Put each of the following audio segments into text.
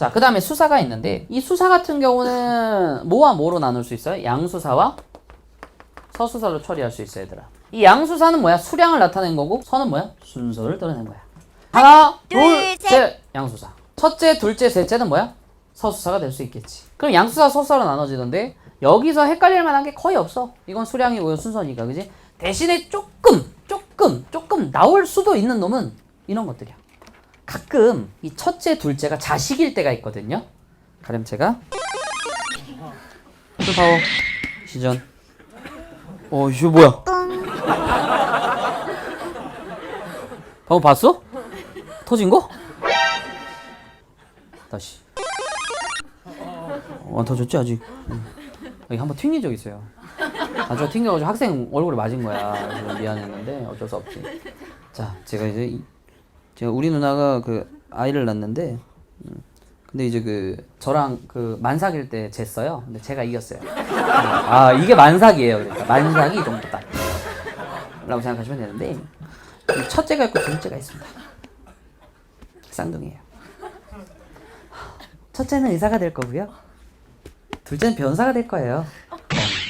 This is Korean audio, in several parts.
자, 그 다음에 수사가 있는데 이 수사 같은 경우는 뭐와 뭐로 나눌 수 있어요? 양수사와 서수사로 처리할 수 있어 얘들아. 이 양수사는 뭐야? 수량을 나타낸 거고 서는 뭐야? 순서를 드러낸 거야. 하나, 둘, 둘, 셋. 양수사. 첫째, 둘째, 셋째는 뭐야? 서수사가 될 수 있겠지. 그럼 양수사, 서수사로 나눠지던데 여기서 헷갈릴 만한 게 거의 없어. 이건 수량이고요, 순서니까, 그지? 대신에 조금, 조금, 조금 나올 수도 있는 놈은 이런 것들이야. 가끔 이 첫째, 둘째가 자식일 때가 있거든요. 가렴체가 풀파워 시전. 어, 이거 뭐야? 방금 봤어? 터진 거? 다시. 어, 안 터졌지 아직. 응. 여기 한번 튕긴 적 있어요. 아 저 튕겨가지고 학생 얼굴에 맞은 거야. 미안했는데 어쩔 수 없지. 자, 제가 이제 이- 제가 우리 누나가 그 아이를 낳는데, 음, 근데 이제 그 저랑 그 만삭일 때 쟀어요. 근데 제가 이겼어요. 아 이게 만삭이에요. 그러니까 만삭이 이 정도다. 라고 생각하시면 되는데 이 첫째가 있고 둘째가 있습니다. 쌍둥이에요. 첫째는 의사가 될 거고요. 둘째는 변사가 될 거예요. 어,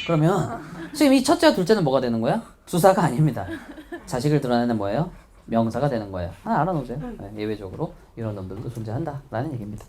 그러면 지금 이 첫째와 둘째는 뭐가 되는 거야? 주사가 아닙니다. 자식을 드러내는 뭐예요? 명사가 되는 거예요. 하나 알아놓으세요. 네, 예외적으로 이런 놈들도 존재한다라는 얘기입니다.